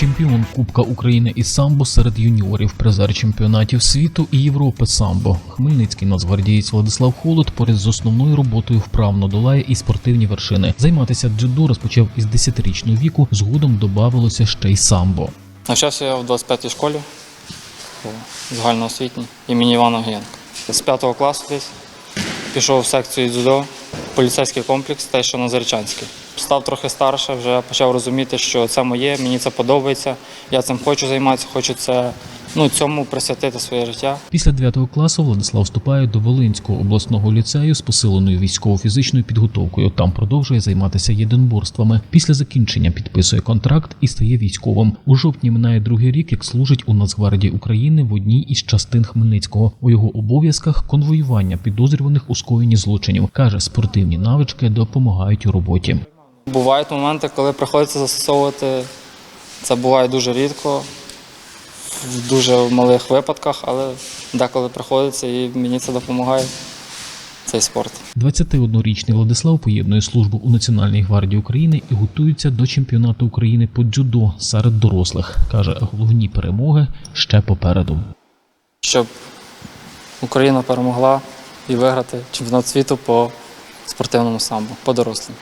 Чемпіон Кубка України із самбо серед юніорів, призер чемпіонатів світу і Європи самбо. Хмельницький нацгвардієць Владислав Холод поряд з основною роботою вправно долає і спортивні вершини. Займатися дзюдо розпочав із 10-річного віку. Згодом додавалося ще й самбо. Навчався я в 25-й школі загальноосвітній імені Івана Гієнка. З 5 класу десь пішов в секцію дзюдо, поліцейський комплекс, те, що на Зарічанській. Став трохи старше, вже почав розуміти, що це моє, мені це подобається, я цим хочу займатися, хочу це, ну, цьому присвятити своє життя. Після 9 класу Владислав вступає до Волинського обласного ліцею з посиленою військово-фізичною підготовкою. Там продовжує займатися єдинборствами. Після закінчення підписує контракт і стає військовим. У жовтні минає другий рік, як служить у Нацгвардії України в одній із частин Хмельницького. У його обов'язках конвоювання підозрюваних у скоєнні злочинів. каже, спортивні навички допомагають у роботі. Бувають моменти, коли приходиться застосовувати. Це буває дуже рідко, в дуже малих випадках, але деколи приходиться і мені це допомагає. Цей спорт. 21-річний Владислав поєднує службу у Національній гвардії України і готується до чемпіонату України по дзюдо серед дорослих. каже, головні перемоги ще попереду. Щоб Україна перемогла і виграти чемпіонат світу по спортивному самбо, по дорослим.